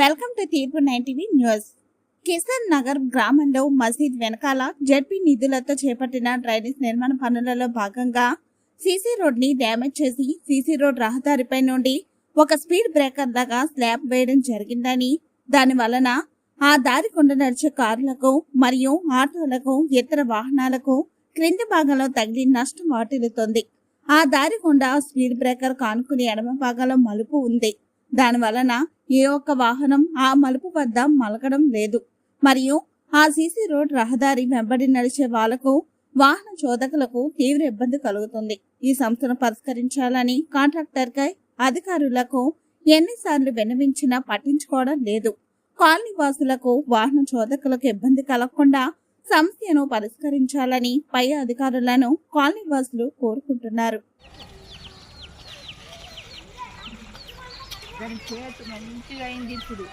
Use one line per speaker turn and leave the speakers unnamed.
Welcome to తీర్పు nine TV news. Kisan Nagar గ్రామంలో మసీద్ వెనకాల జడ్పీ నిధులతో చేపట్టిన డ్రైనేజ్ నిర్మాణ పనులలో భాగంగా సీసీ రోడ్ని డ్యామేజ్ చేసి సీసీ రోడ్ రహదారిపై నుండి ఒక స్పీడ్ బ్రేకర్ లాగా స్లాబ్ వేయడం జరిగిందని దాని వలన ఆ దారి గుండా నడిచే కార్లకు మరియు ఆటోలకు ఇతర వాహనాలకు క్రింది భాగంలో తగిలి నష్టం వాటిల్లుతోంది. ఆ దారి గుండా స్పీడ్ బ్రేకర్ కానుకుని ఎడమ భాగంలో మలుపు ఉంది. దాని వలన ఏ ఒక్క వాహనం ఆ మలుపు వద్ద మలకడం లేదు. మరియు ఆ సీసీ రోడ్ రహదారి వెంబడి నడిచే వాళ్ళకు వాహన చోదకులకు తీవ్ర ఇబ్బంది కలుగుతుంది. ఈ సమస్యను పరిష్కరించాలని కాంట్రాక్టర్ కై అధికారులకు ఎన్నిసార్లు విన్నవించినా పట్టించుకోవడం లేదు. కాలనీ వాసులకు వాహన చోదకులకు ఇబ్బంది కలగకుండా సమస్యను పరిష్కరించాలని పై అధికారులను కాలనీ వాసులు కోరుకుంటున్నారు.
దాని చేతి మంచిగా అయింది ఇప్పుడు.